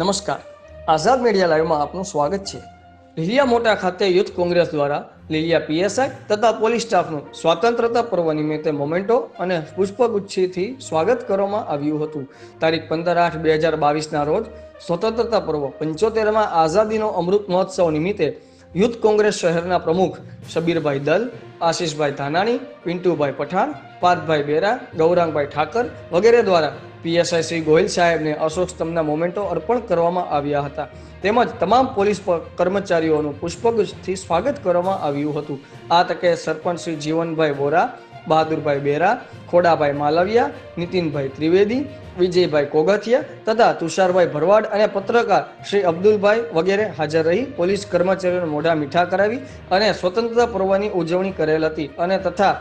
નમસ્કાર. આઝાદ મીડિયા લાઈવમાં આપનું સ્વાગત છે. લીલિયા મોટા ખાતે યુથ કોંગ્રેસ દ્વારા લીલિયા પીએસઆઈ તથા પોલીસ સ્ટાફનું સ્વાતંત્રતા પર્વ નિમિત્તે મોમેન્ટો અને પુષ્પગુચ્છીથી સ્વાગત કરવામાં આવ્યું હતું. તારીખ પંદર આઠ બે હજાર બાવીસના રોજ સ્વતંત્રતા પર્વ પંચોતેરમાં આઝાદીનો અમૃત મહોત્સવ નિમિત્તે યુથ કોંગ્રેસ શહેરના પ્રમુખ શબીરભાઈ દલ, આશીષભાઈ ધાનાણી, પિન્ટુભાઈ પઠાણ, પાર્થભાઈ બેરા, ગૌરાંગભાઈ ઠાકર વગેરે દ્વારા પીએસઆઈ શ્રી ગોહિલ સાહેબને અશોક સ્તંભના મોમેન્ટો અર્પણ કરવામાં આવ્યા હતા. તેમજ તમામ પોલીસ કર્મચારીઓનું પુષ્પગુચ્છથી સ્વાગત કરવામાં આવ્યું હતું. આ તકે સરપંચ શ્રી જીવનભાઈ વોરા, બહાદુરભાઈ બેરા, ખોડાભાઈ માલવિયા, નીતિનભાઈ ત્રિવેદી, વિજયભાઈ કોગથિયા તથા તુષારભાઈ ભરવાડ અને પત્રકાર શ્રી અબ્દુલભાઈ વગેરે હાજર રહી પોલીસ કર્મચારીઓને મોઢા મીઠા કરાવી અને સ્વતંત્રતા પર્વની ઉજવણી કરેલ હતી અને તથા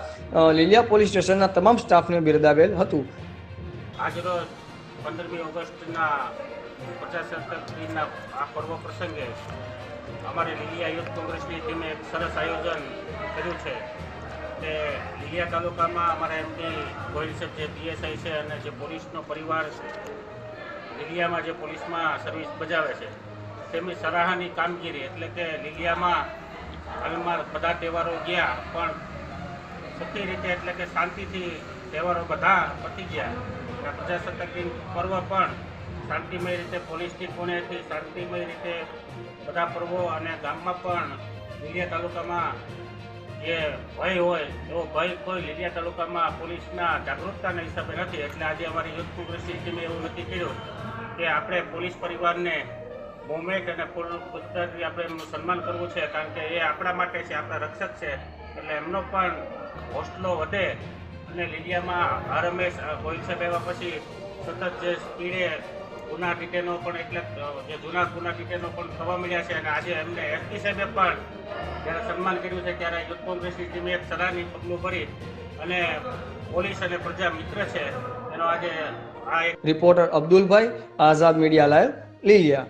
લીલિયા પોલીસ સ્ટેશનના તમામ સ્ટાફને બિરદાવેલ હતું. આજરોજ પંદરમી ઓગસ્ટના પ્રજાસત્તાક દિનના આ પર્વ પ્રસંગે અમારે લીલિયા યુથ કોંગ્રેસની ટીમે એક સરસ આયોજન કર્યું છે. તે લીલિયા તાલુકામાં અમારા એમડી ગોહિલ જે પીએસઆઈ છે અને જે પોલીસનો પરિવાર છે લીલિયામાં જે પોલીસમાં સર્વિસ બજાવે છે, તેમની સરાહાની કામગીરી એટલે કે લીલિયામાં હાલમાં બધા તહેવારો ગયા, પણ સુખી રીતે એટલે કે શાંતિથી તહેવારો બધા પતી ગયા. પ્રજાસત્તાક પર્વ પણ શાંતિમય રીતે પોલીસની પુણેથી શાંતિમય રીતે બધા પર્વો અને ગામમાં પણ લીલિયા તાલુકામાં જે ભય હોય, એવો ભય કોઈ લીલિયા તાલુકામાં પોલીસના જાગૃતતાના હિસાબે નથી. એટલે આજે અમારી યુથ કોંગ્રેસની ટીમે એવું નક્કી કર્યું કે આપણે પોલીસ પરિવારને મોમેન્ટ અને ફૂલ પુસ્તકથી આપણે એમનું સન્માન કરવું છે. કારણ કે એ આપણા માટે છે, આપણા રક્ષક છે. એટલે એમનો પણ હોસ્ટલો વધે અને લીલિયામાં હરમેશ ગોહિલ સાહેબ આવ્યા પછી સતત જે સ્પીડે ગુના ટીટેનો પણ એટલે જે જૂના ગુના ટીટેનો પણ થવા મળ્યા છે અને આજે એમને એસપી સાહેબે પણ જ્યારે સન્માન કર્યું છે ત્યારે યુથ કોંગ્રેસની ટીમે એક સલાહની પગલું ભરી અને પોલીસ અને પ્રજા મિત્ર છે. એનો આજે આ એક રિપોર્ટર અબ્દુલભાઈ આઝાદ મીડિયા લાઈવ લીલિયા.